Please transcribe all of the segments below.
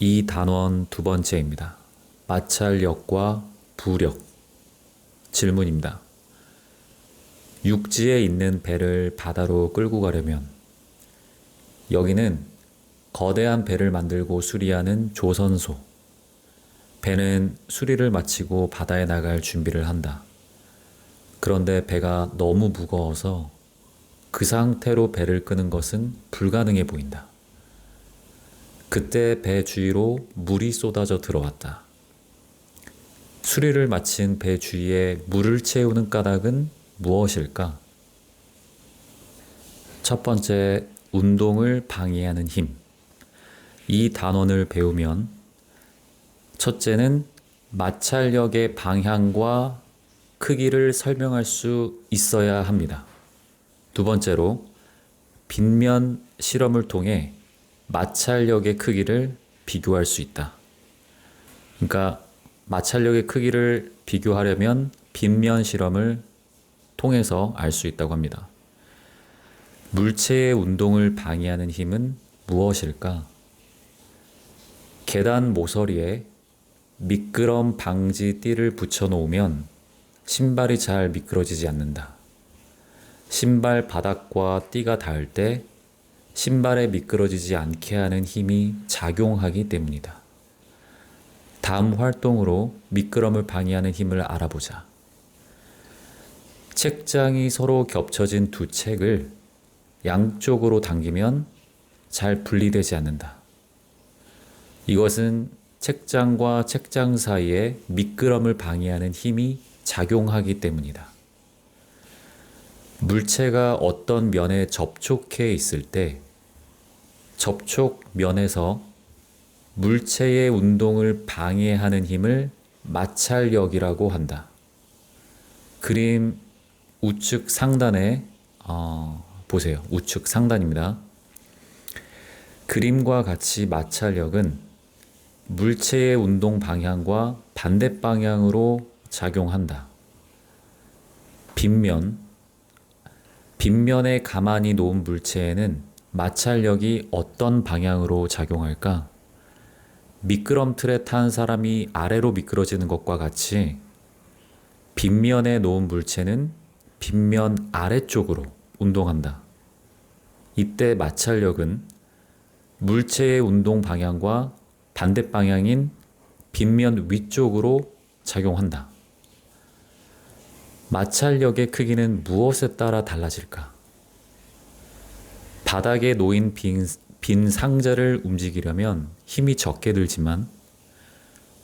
이 단원 두 번째입니다. 마찰력과 부력. 질문입니다. 육지에 있는 배를 바다로 끌고 가려면 여기는 거대한 배를 만들고 수리하는 조선소. 배는 수리를 마치고 바다에 나갈 준비를 한다. 그런데 배가 너무 무거워서 그 상태로 배를 끄는 것은 불가능해 보인다. 그때 배 주위로 물이 쏟아져 들어왔다. 수리를 마친 배 주위에 물을 채우는 까닭은 무엇일까? 첫 번째, 운동을 방해하는 힘. 이 단원을 배우면 첫째는 마찰력의 방향과 크기를 설명할 수 있어야 합니다. 두 번째로 빗면 실험을 통해 마찰력의 크기를 비교할 수 있다. 그러니까 마찰력의 크기를 비교하려면 빗면 실험을 통해서 알 수 있다고 합니다. 물체의 운동을 방해하는 힘은 무엇일까? 계단 모서리에 미끄럼 방지 띠를 붙여 놓으면 신발이 잘 미끄러지지 않는다. 신발 바닥과 띠가 닿을 때 신발에 미끄러지지 않게 하는 힘이 작용하기 때문이다. 다음 활동으로 미끄럼을 방해하는 힘을 알아보자. 책장이 서로 겹쳐진 두 책을 양쪽으로 당기면 잘 분리되지 않는다. 이것은 책장과 책장 사이에 미끄럼을 방해하는 힘이 작용하기 때문이다. 물체가 어떤 면에 접촉해 있을 때 접촉 면에서 물체의 운동을 방해하는 힘을 마찰력이라고 한다. 그림 우측 상단에 어, 보세요. 우측 상단입니다. 그림과 같이 마찰력은 물체의 운동 방향과 반대 방향으로 작용한다. 빗면 빗면에 가만히 놓은 물체에는 마찰력이 어떤 방향으로 작용할까? 미끄럼틀에 탄 사람이 아래로 미끄러지는 것과 같이 빗면에 놓은 물체는 빗면 아래쪽으로 운동한다. 이때 마찰력은 물체의 운동 방향과 반대 방향인 빗면 위쪽으로 작용한다. 마찰력의 크기는 무엇에 따라 달라질까? 바닥에 놓인 빈, 빈 상자를 움직이려면 힘이 적게 들지만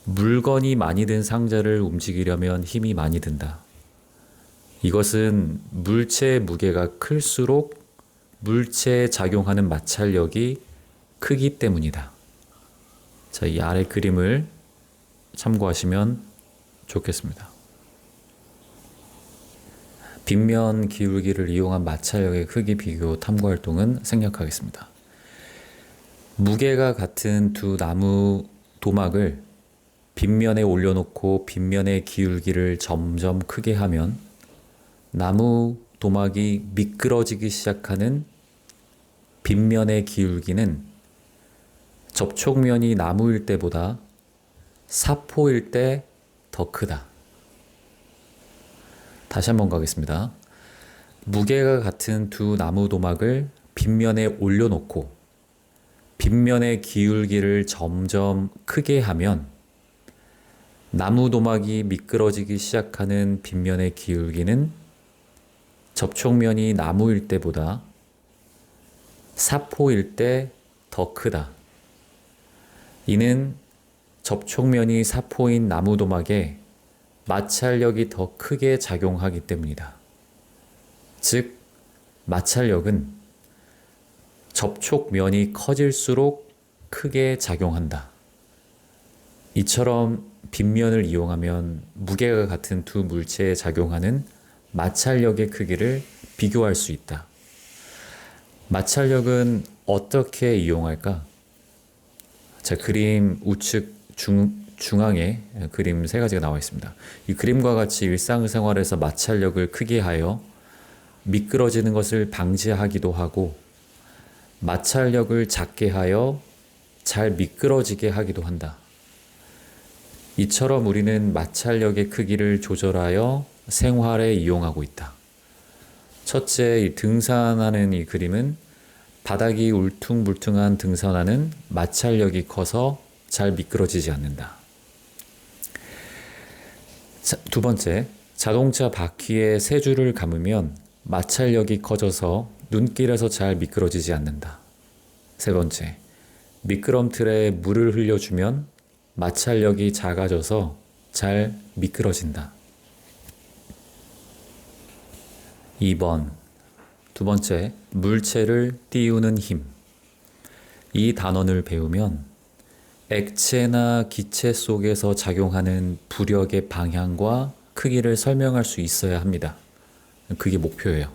물건이 많이 든 상자를 움직이려면 힘이 많이 든다. 이것은 물체의 무게가 클수록 물체에 작용하는 마찰력이 크기 때문이다. 자, 이 아래 그림을 참고하시면 좋겠습니다. 빗면 기울기를 이용한 마찰력의 크기 비교 탐구 활동은 생략하겠습니다. 무게가 같은 두 나무 도막을 빗면에 올려놓고 빗면의 기울기를 점점 크게 하면 나무 도막이 미끄러지기 시작하는 빗면의 기울기는 접촉면이 나무일 때보다 사포일 때 더 크다. 다시 한번 가겠습니다. 무게가 같은 두 나무 도막을 빗면에 올려놓고 빗면의 기울기를 점점 크게 하면 나무 도막이 미끄러지기 시작하는 빗면의 기울기는 접촉면이 나무일 때보다 사포일 때 더 크다. 이는 접촉면이 사포인 나무 도막에 마찰력이 더 크게 작용하기 때문이다. 즉, 마찰력은 접촉면이 커질수록 크게 작용한다. 이처럼 빗면을 이용하면 무게가 같은 두 물체에 작용하는 마찰력의 크기를 비교할 수 있다. 마찰력은 어떻게 이용할까? 자, 그림 우측 중, 중앙에 그림 세 가지가 나와 있습니다. 이 그림과 같이 일상생활에서 마찰력을 크게 하여 미끄러지는 것을 방지하기도 하고 마찰력을 작게 하여 잘 미끄러지게 하기도 한다. 이처럼 우리는 마찰력의 크기를 조절하여 생활에 이용하고 있다. 첫째, 이 등산하는 이 그림은 바닥이 울퉁불퉁한 등산화는 마찰력이 커서 잘 미끄러지지 않는다. 자, 두 번째, 자동차 바퀴에 세 줄을 감으면 마찰력이 커져서 눈길에서 잘 미끄러지지 않는다. 세 번째, 미끄럼틀에 물을 흘려주면 마찰력이 작아져서 잘 미끄러진다. 2번. 두 번째, 물체를 띄우는 힘. 이 단원을 배우면 액체나 기체 속에서 작용하는 부력의 방향과 크기를 설명할 수 있어야 합니다. 그게 목표예요.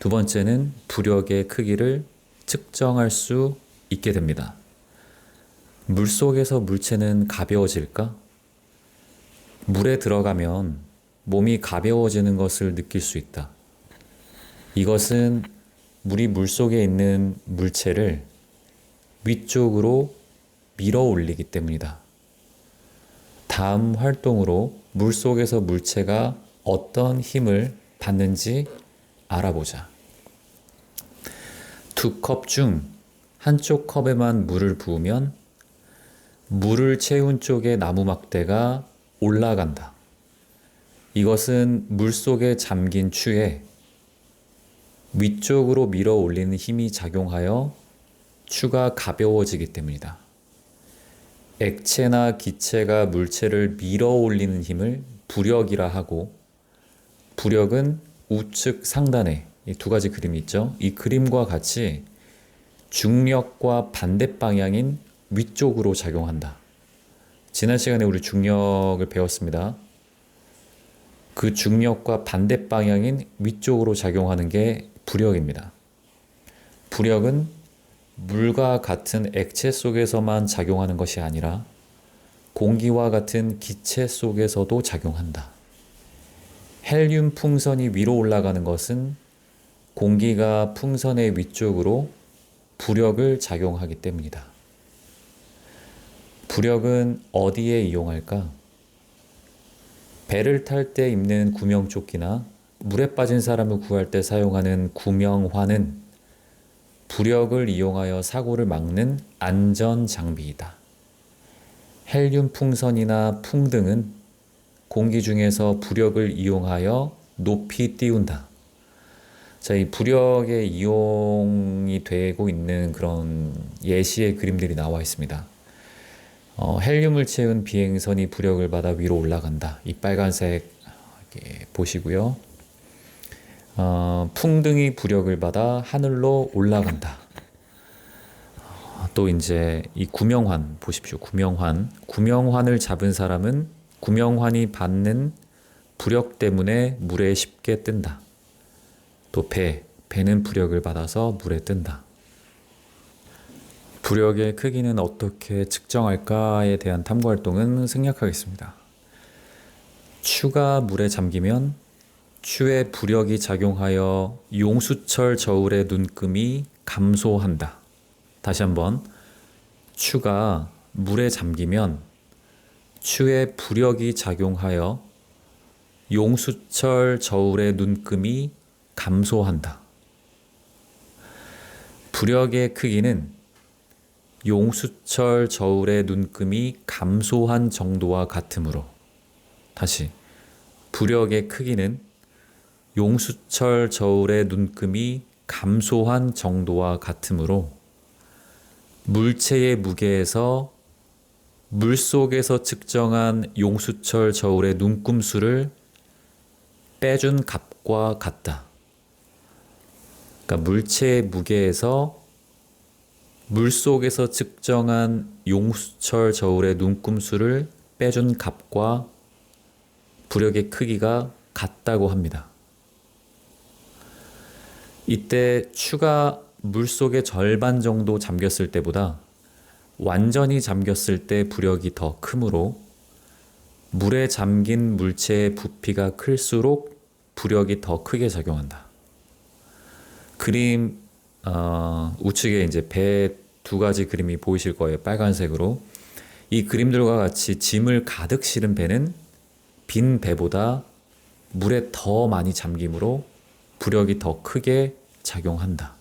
두 번째는 부력의 크기를 측정할 수 있게 됩니다. 물 속에서 물체는 가벼워질까? 물에 들어가면 몸이 가벼워지는 것을 느낄 수 있다. 이것은 물이 물 속에 있는 물체를 위쪽으로 밀어 올리기 때문이다. 다음 활동으로 물 속에서 물체가 어떤 힘을 받는지 알아보자. 두 컵 중 한쪽 컵에만 물을 부으면 물을 채운 쪽의 나무 막대가 올라간다. 이것은 물 속에 잠긴 추에 위쪽으로 밀어 올리는 힘이 작용하여 추가 가벼워지기 때문이다. 액체나 기체가 물체를 밀어 올리는 힘을 부력이라 하고 부력은 우측 상단에 이두 가지 그림이 있죠. 이 그림과 같이 중력과 반대 방향인 위쪽으로 작용한다. 지난 시간에 우리 중력을 배웠습니다. 그 중력과 반대 방향인 위쪽으로 작용하는 게 부력입니다. 부력은 물과 같은 액체 속에서만 작용하는 것이 아니라 공기와 같은 기체 속에서도 작용한다. 헬륨 풍선이 위로 올라가는 것은 공기가 풍선의 위쪽으로 부력을 작용하기 때문이다. 부력은 어디에 이용할까? 배를 탈 때 입는 구명조끼나 물에 빠진 사람을 구할 때 사용하는 구명화는 부력을 이용하여 사고를 막는 안전 장비이다. 헬륨 풍선이나 풍 등은 공기 중에서 부력을 이용하여 높이 띄운다. 자, 이 부력의 이용이 되고 있는 그런 예시의 그림들이 나와 있습니다. 어, 헬륨을 채운 비행선이 부력을 받아 위로 올라간다. 이 빨간색 보시고요. 어, 풍등이 부력을 받아 하늘로 올라간다. 어, 또 이제 이 구명환 보십시오. 구명환. 구명환을 잡은 사람은 구명환이 받는 부력 때문에 물에 쉽게 뜬다. 또 배, 배는 부력을 받아서 물에 뜬다. 부력의 크기는 어떻게 측정할까에 대한 탐구 활동은 생략하겠습니다. 추가 물에 잠기면 추의 부력이 작용하여 용수철 저울의 눈금이 감소한다. 다시 한번 추가 물에 잠기면 추의 부력이 작용하여 용수철 저울의 눈금이 감소한다. 부력의 크기는 용수철 저울의 눈금이 감소한 정도와 같으므로 다시 부력의 크기는 용수철 저울의 눈금이 감소한 정도와 같으므로 물체의 무게에서 물 속에서 측정한 용수철 저울의 눈금수를 빼준 값과 같다. 그러니까 물체의 무게에서 물 속에서 측정한 용수철 저울의 눈금수를 빼준 값과 부력의 크기가 같다고 합니다. 이때 추가 물속의 절반 정도 잠겼을 때보다 완전히 잠겼을 때 부력이 더 크므로 물에 잠긴 물체의 부피가 클수록 부력이 더 크게 작용한다. 그림 어, 우측에 이제 배 두 가지 그림이 보이실 거예요. 빨간색으로 이 그림들과 같이 짐을 가득 실은 배는 빈 배보다 물에 더 많이 잠김으로 구력이 더 크게 작용한다.